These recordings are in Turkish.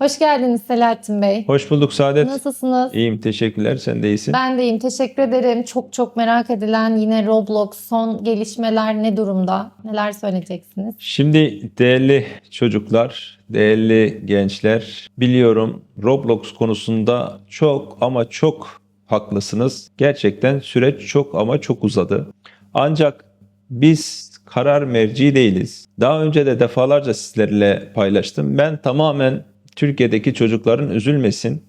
Hoş geldiniz Selahattin Bey. Hoş bulduk Saadet. Nasılsınız? İyiyim teşekkürler. Sen de iyisin. Ben de iyiyim. Teşekkür ederim. Çok çok merak edilen yine Roblox son gelişmeler ne durumda? Neler söyleyeceksiniz? Şimdi değerli çocuklar, değerli gençler biliyorum Roblox konusunda çok ama çok haklısınız. Gerçekten süreç çok ama çok uzadı. Ancak biz karar merci değiliz. Daha önce de defalarca sizlerle paylaştım. Ben tamamen Türkiye'deki çocukların üzülmesin,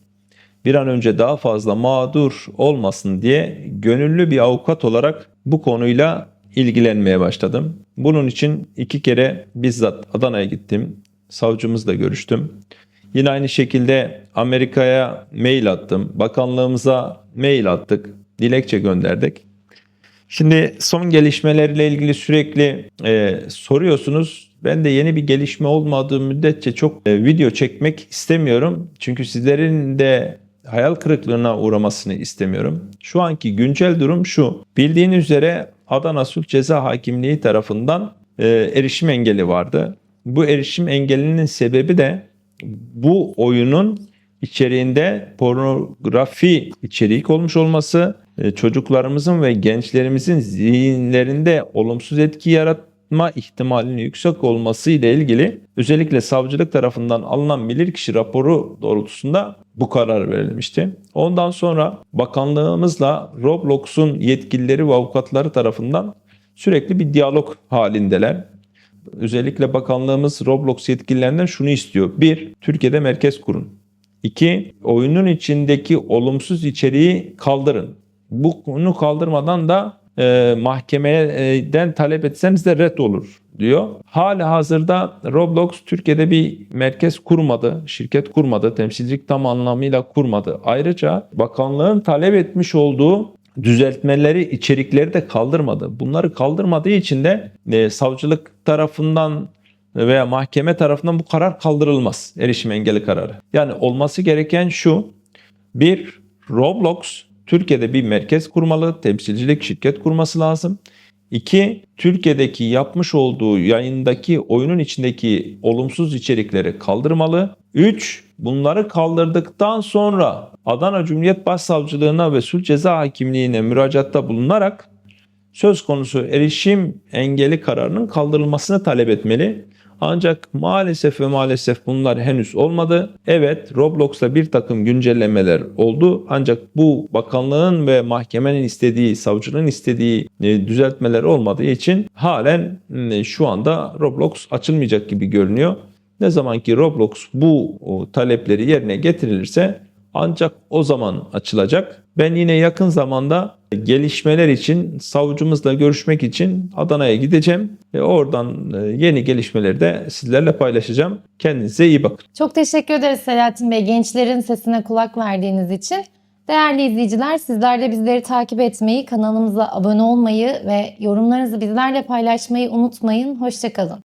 bir an önce daha fazla mağdur olmasın diye gönüllü bir avukat olarak bu konuyla ilgilenmeye başladım. Bunun için iki kere bizzat Adana'ya gittim. Savcımızla görüştüm. Yine aynı şekilde Amerika'ya mail attım. Bakanlığımıza mail attık. Dilekçe gönderdik. Şimdi son gelişmelerle ilgili sürekli e, soruyorsunuz. Ben de yeni bir gelişme olmadığı müddetçe çok e, video çekmek istemiyorum. Çünkü sizlerin de hayal kırıklığına uğramasını istemiyorum. Şu anki güncel durum şu. Bildiğiniz üzere Adana Sulh Ceza Hakimliği tarafından e, erişim engeli vardı. Bu erişim engelinin sebebi de bu oyunun içeriğinde pornografi içerik olmuş olması, e, çocuklarımızın ve gençlerimizin zihinlerinde olumsuz etki yaratma ihtimalinin yüksek olması ile ilgili özellikle savcılık tarafından alınan bilirkişi raporu doğrultusunda bu karar verilmişti. Ondan sonra bakanlığımızla Roblox'un yetkilileri ve avukatları tarafından sürekli bir diyalog halindeler. Özellikle bakanlığımız Roblox yetkililerinden şunu istiyor. Bir, Türkiye'de merkez kurun. İki, oyunun içindeki olumsuz içeriği kaldırın. Bunu kaldırmadan da e, mahkemeden talep etseniz de red olur diyor. Hali hazırda Roblox Türkiye'de bir merkez kurmadı, şirket kurmadı, temsilcilik tam anlamıyla kurmadı. Ayrıca bakanlığın talep etmiş olduğu düzeltmeleri, içerikleri de kaldırmadı. Bunları kaldırmadığı için de e, savcılık tarafından veya mahkeme tarafından bu karar kaldırılmaz. Erişim engeli kararı. Yani olması gereken şu. Bir, Roblox Türkiye'de bir merkez kurmalı, temsilcilik şirket kurması lazım. İki, Türkiye'deki yapmış olduğu yayındaki oyunun içindeki olumsuz içerikleri kaldırmalı. Üç, bunları kaldırdıktan sonra Adana Cumhuriyet Başsavcılığına ve Sulh Ceza Hakimliğine müracaatta bulunarak söz konusu erişim engeli kararının kaldırılmasını talep etmeli. Ancak maalesef ve maalesef bunlar henüz olmadı. Evet Roblox'ta bir takım güncellemeler oldu. Ancak bu bakanlığın ve mahkemenin istediği, savcının istediği e, düzeltmeler olmadığı için halen e, şu anda Roblox açılmayacak gibi görünüyor. Ne zaman ki Roblox bu talepleri yerine getirilirse ancak o zaman açılacak. Ben yine yakın zamanda gelişmeler için savcımızla görüşmek için Adana'ya gideceğim. Ve oradan e, yeni gelişmeleri de sizlerle paylaşacağım. Kendinize iyi bakın. Çok teşekkür ederiz Selahattin Bey gençlerin sesine kulak verdiğiniz için. Değerli izleyiciler sizler de bizleri takip etmeyi, kanalımıza abone olmayı ve yorumlarınızı bizlerle paylaşmayı unutmayın. Hoşçakalın.